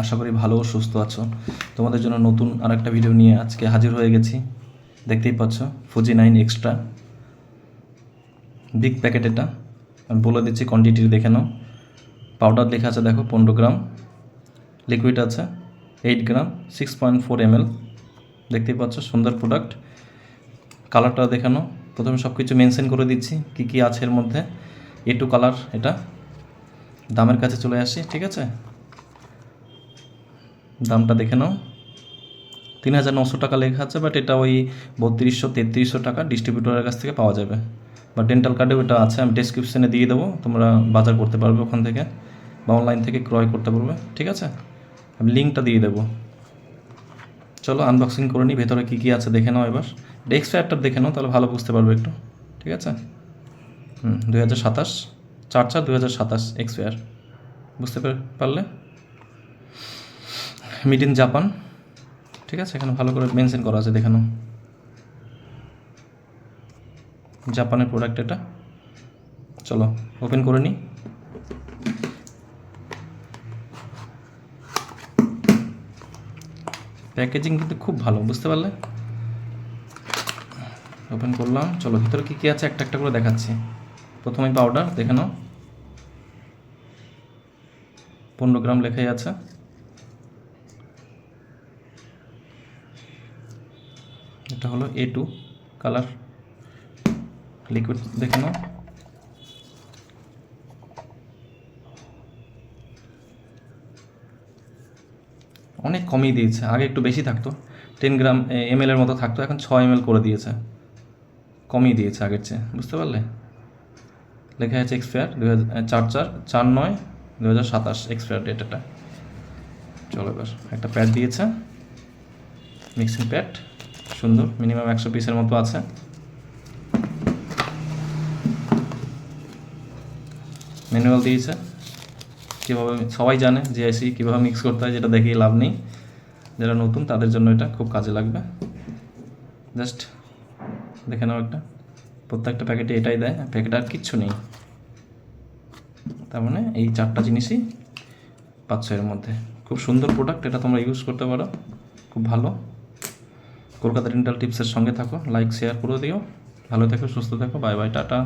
আশা করি ভালো ও সুস্থ আছো। তোমাদের জন্য নতুন আর একটা ভিডিও নিয়ে আজকে হাজির হয়ে গেছি। দেখতেই পাচ্ছ Fuji nine extra big packet এটা। আমি বলে দিচ্ছি কোয়ান্টিটি দেখে নাও। পাউডার লেখা আছে দেখো, পনেরো গ্রাম। লিকুইড আছে eight gram six point four M L দেখতেই পাচ্ছ, সুন্দর প্রোডাক্ট কালারটা দেখানো প্রথমে সব কিছু মেনশন করে দিচ্ছি, কি কি আছে এর মধ্যে। এ টু কালার এটা। দামের কাছে চলে আসি, ঠিক আছে? দামটা দেখে নাও। তিন হাজার নশো টাকা লেখা আছে বাট এটা ওই বত্রিশশো, তেত্রিশশো টাকা ডিস্ট্রিবিউটরের কাছ থেকে পাওয়া যাবে। বা ডেন্টাল কার্ডেও এটা আছে, আমি ডেসক্রিপশনে দিয়ে দেবো, তোমরা বাজার করতে পারবে ওখান থেকে বা অনলাইন থেকে ক্রয় করতে পারবে, ঠিক আছে? আমি লিঙ্কটা দিয়ে দেবো। চলো আনবক্সিং করে নিই, ভেতরে কী কী আছে দেখে নাও এবার। এক্সপায়ারটা দেখে নাও, তাহলে ভালো বুঝতে পারবে একটু, ঠিক আছে? হুম, দুই হাজার সাতাশ, চার চার, দুই হাজার সাতাশ এক্সপায়ার বুঝতে পারলে? মিড ইন জাপান ঠিক আছে, এখানে ভালো করে মেনশন করা আছে, দেখে নাও। জাপানের প্রোডাক্ট এটা। চলো ওপেন করে নিই প্যাকেজিং কিন্তু খুব ভালো, বুঝতে পারলে? ওপেন করলাম। চলো, ভিতরে কী কী আছে? একটা একটা করে দেখাচ্ছি। প্রথমে পাউডার দেখে নাও। পনেরো গ্রাম লেখাই আছে। এটা হলো এ টু কালার লিকুইড দেখে নাও। অনেক কমই দিয়েছে, আগে একটু বেশি থাকতো। টেন গ্রাম এম এর মতো থাকতো, এখন ছ এম করে দিয়েছে। কমই দিয়েছে আগের চেয়ে, বুঝতে পারলে? লেখা আছে এক্সপায়ার দু হাজার চার চার চার নয় দু হাজার সাতাশ এক্সপায়ার ডেট এটা। চলো এবার একটা প্যাড দিয়েছে। মিক্সিং প্যাড সুন্দর মিনিমাম একশো পিসের মতো আছে। ম্যানুয়াল দিয়েছে। কীভাবে সবাই জানে জিআইসি কীভাবে মিক্স করতে হয়, যেটা দেখেই লাভ নেই। যারা নতুন, তাদের জন্য এটা খুব কাজে লাগবে। জাস্ট দেখে নাও একটা। প্রত্যেকটা প্যাকেটে এটাই দেয় প্যাকেট আর কিচ্ছু নেই। তার মানে এই চারটা জিনিসই পাচ্ছ এর মধ্যে। খুব সুন্দর প্রোডাক্ট এটা তোমরা ইউজ করতে পারো। খুব ভালো। কলকাতা ডেন্টাল টিপসের সঙ্গে থাকো লাইক শেয়ার করে দিও। ভালো থেকো, সুস্থ থেকো বাই বাই টাটা।